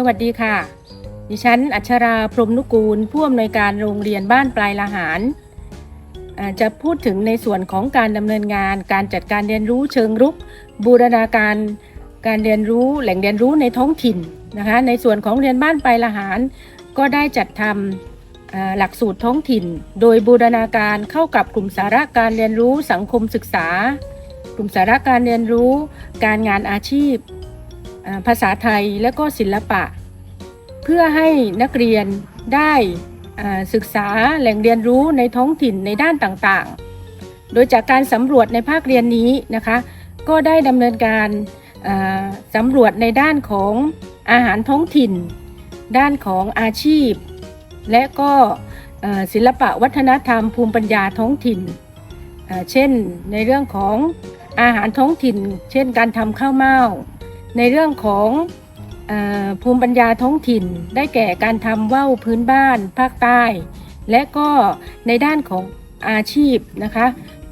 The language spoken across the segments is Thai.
สวัสดีค่ะ ดิฉัน อัชราพรหมนุกูล ผู้อำนวยการโรงเรียนบ้านปลายละหารจะพูดถึงในส่วนของการดำเนินงาน การจัดการเรียนรู้เชิงรุก บูรณาการการเรียนรู้แหล่งเรียนรู้ในท้องถิ่นนะคะ ในส่วนของเรียนบ้านปลายละหารก็ได้จัดทำหลักสูตรท้องถิ่น โดยบูรณาการเข้ากับกลุ่มสาระการเรียนรู้สังคมศึกษา กลุ่มสาระการเรียนรู้ การงานอาชีพ ภาษาไทยและก็ศิลปะ เพื่อให้นักเรียนได้ศึกษาแหล่งเรียนรู้ในท้องถิ่นในด้านต่างๆ โดยจากการสำรวจในภาคเรียนนี้นะคะ ก็ได้ดำเนินการสำรวจในด้านของอาหารท้องถิ่น ด้านของอาชีพ และก็ศิลปะวัฒนธรรมภูมิปัญญาท้องถิ่น เช่นในเรื่องของอาหารท้องถิ่น เช่นการทำข้าวเม่า ในเรื่องของอภูมิปัญญาท้องถิ่น ได้แก่การทำว่าวพื้นบ้านภาคใต้ และก็ในด้านของอาชีพนะคะ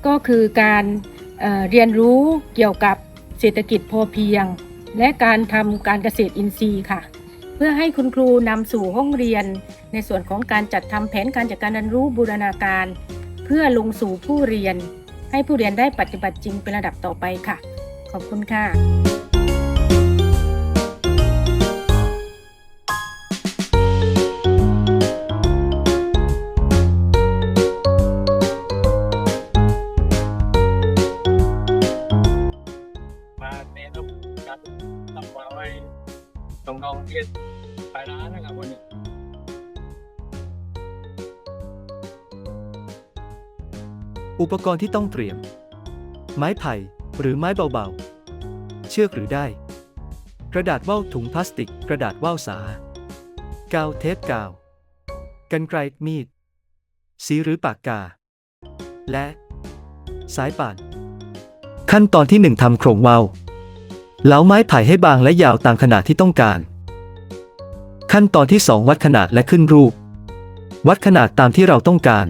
ก็คือการเเรียนรู้เกี่ยวกับเศรษฐกิจพอเพียง และการทำการเกษตรอินทรีย์ค่ะ เพื่อให้คุณครูนำสู่ห้องเรียน ในส่วนของการจัดทำแผนการจัดการเรียนรู้บูรณาการ เพื่อลงสู่ผู้เรียน ให้ผู้เรียนได้ปฏิบัติจริงเป็นระดับต่อไปค่ะ ขอบคุณค่ะารทำมาไว้ตรงนองเรียนไปร้านนะครับวันนี้อุปกรณ์ที่ต้องเตรียม ไม้ไผ่หรือไม้เบาๆ เชือกหรือได้ กระดาษว่าวถุงพลาสติก กระดาษว่าวสา กาวเทปกาว กันไกรมีด สีหรือปากกา และ สายป่าน ขั้นตอนที่ 1ทำโครงว่าว เหลาไม้ไผ่ให้บางและยาวตามขนาดที่ต้องการ ขั้นตอนที่ 2 วัดขนาดและขึ้นรูป วัดขนาดตามที่เราต้องการ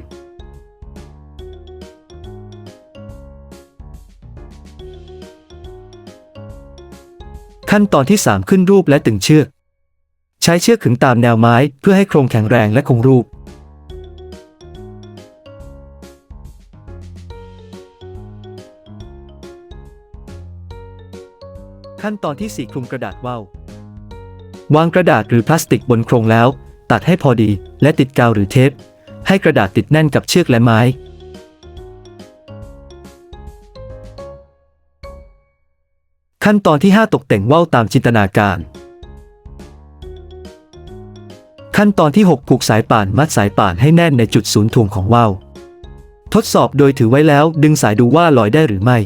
ขั้นตอนที่ 3 ขึ้นรูปและตึงเชือก ใช้เชือกขึงตามแนวไม้เพื่อให้โครงแข็งแรงและคงรูป ขั้นตอนที่ 4 คลุมกระดาษว่าววางกระดาษหรือพลาสติกบนโครงแล้ว ตัดให้พอดีและติดกาวหรือเทป ให้กระดาษติดแน่นกับเชือกและไม้ ขั้นตอนที่ 5 ตกแต่งว่าวตามจินตนาการ ขั้นตอนที่ 6 ผูกสายป่านมัดสายป่านให้แน่นในจุดศูนย์ถ่วงของว่าวทดสอบโดยถือไว้แล้วดึงสายดูว่าลอยได้หรือไม่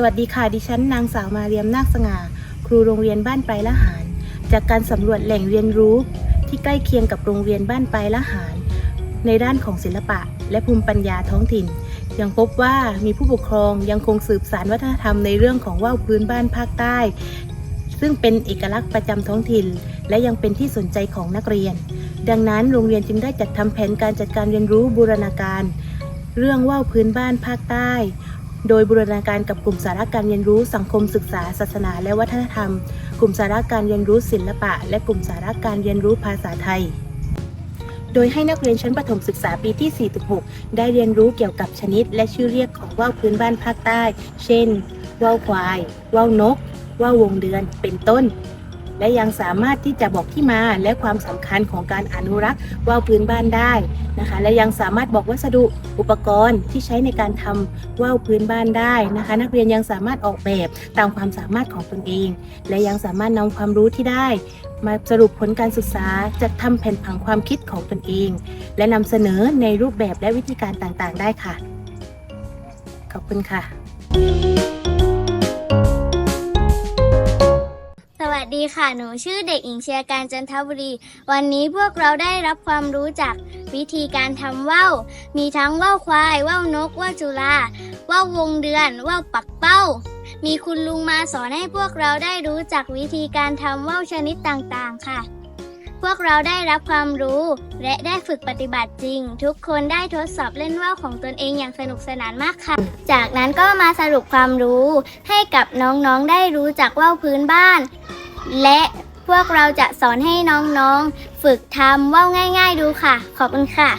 สวัสดีค่ะ ดิฉันนางสาวมาเรียมนาคสง่า ครูโรงเรียนบ้านปลายละหาร จากการสำรวจแหล่งเรียนรู้ ที่ใกล้เคียงกับโรงเรียนบ้านปลายละหาร ในด้านของศิลปะ และภูมิปัญญาท้องถิ่น ยังพบว่ามีผู้ปกครองยังคงสืบสานวัฒนธรรมในเรื่องของว่าวพื้นบ้านภาคใต้ ซึ่งเป็นเอกลักษณ์ประจำท้องถิ่น และยังเป็นที่สนใจของนักเรียน ดังนั้นโรงเรียนจึงได้จัดทำแผนการจัดการเรียนรู้บูรณาการ เรื่องว่าวพื้นบ้านภาคใต้ โดยบูรณาการกับกลุ่มสาระการเรียนรู้สังคมศึกษา ศาสนา และวัฒนธรรม กลุ่มสาระการเรียนรู้ศิลปะ และกลุ่มสาระการเรียนรู้ภาษาไทย โดยให้นักเรียนชั้นประถมศึกษาปีที่ 4-6 ได้เรียนรู้เกี่ยวกับชนิด และชื่อเรียกของว่าวพื้นบ้านภาคใต้ เช่น ว่าวควาย ว่าวนก ว่าววงเดือน เป็นต้น และยังสามารถที่จะบอกที่มาและความสำคัญของการอนุรักษ์ว่าวพื้นบ้านได้นะคะ และยังสามารถบอกวัสดุอุปกรณ์ที่ใช้ในการทำว่าวพื้นบ้านได้นะคะ นักเรียนยังสามารถออกแบบตามความสามารถของตนเอง และยังสามารถนำความรู้ที่ได้มาสรุปผลการศึกษาจัดทำแผนผังความคิดของตนเอง และนำเสนอในรูปแบบและวิธีการต่างๆ ได้ค่ะ ขอบคุณค่ะ ค่ะ หนูชื่อเด็กหญิงเชียการจันทบุรี วันนี้พวกเราได้รับความรู้จากวิธีการทำว่าว มีทั้งว่าวควาย ว่าวนก ว่าวจุลา ว่าววงเดือน ว่าวปักเป้า มีคุณลุงมาสอนให้พวกเราได้รู้จักวิธีการทำว่าวชนิดต่างๆ ค่ะ พวกเราได้รับความรู้ และได้ฝึกปฏิบัติจริง ทุกคนได้ทดสอบเล่นว่าวของตนเองอย่างสนุกสนานมากค่ะ จากนั้นก็มาสรุปความรู้ให้กับน้องๆได้รู้จักว่าวพื้นบ้าน และพวกเราจะสอนให้น้องๆ ฝึกทำว่าวง่าย ๆ ดูค่ะ ขอบคุณค่ะ